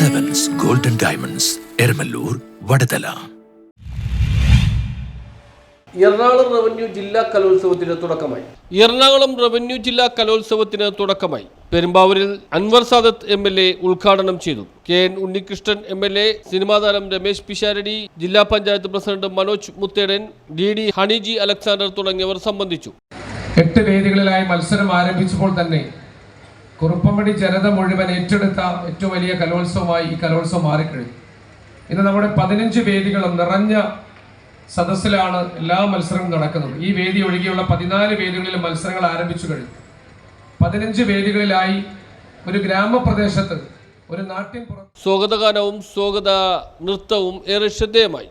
Diamonds Eramalloor Vadathala Ernakulam revenue ജില്ലാ കലോത്സവത്തിന് തുടക്കമായി. എറണാകുളം റവന്യൂ ജില്ലാ കലോത്സവത്തിന് തുടക്കമായി. പെരുമ്പാവൂരിൽ Anwar Sadath M L A ഉദ്ഘാടനം ചെയ്തു. K N Unnikrishnan M L A cinema താരം രമേശ് പിഷാരടി ജില്ലാ panchayat president Manoj Muthedan D D Honey G Alexander തുടങ്ങിയവർ സംബന്ധിച്ചു. എട്ട് വേദികളിലായി മത്സരം ആരംഭിച്ചപ്പോൾ തന്നെ കുറുപ്പമ്പടി ജനത മുഴുവൻ ഏറ്റെടുത്ത ഏറ്റവും വലിയ കലോത്സവമായി ഈ കലോത്സവം മാറിക്കഴിഞ്ഞു. ഇന്ന് നമ്മുടെ പതിനഞ്ച് വേദികളും നിറഞ്ഞ സദസ്സിലാണ് എല്ലാ മത്സരങ്ങളും നടക്കുന്നത്. ഈ വേദി ഒഴികെയുള്ള പതിനാല് വേദികളിൽ മത്സരങ്ങൾ ആരംഭിച്ചു കഴിഞ്ഞു. പതിനഞ്ച് വേദികളിലായി ഒരു ഗ്രാമപ്രദേശത്ത് ഒരു നാട്ടിൻ പുറത്ത് സ്വാഗതഗാനവും സ്വാഗത നൃത്തവും ഏറെ ശ്രദ്ധേയമായി.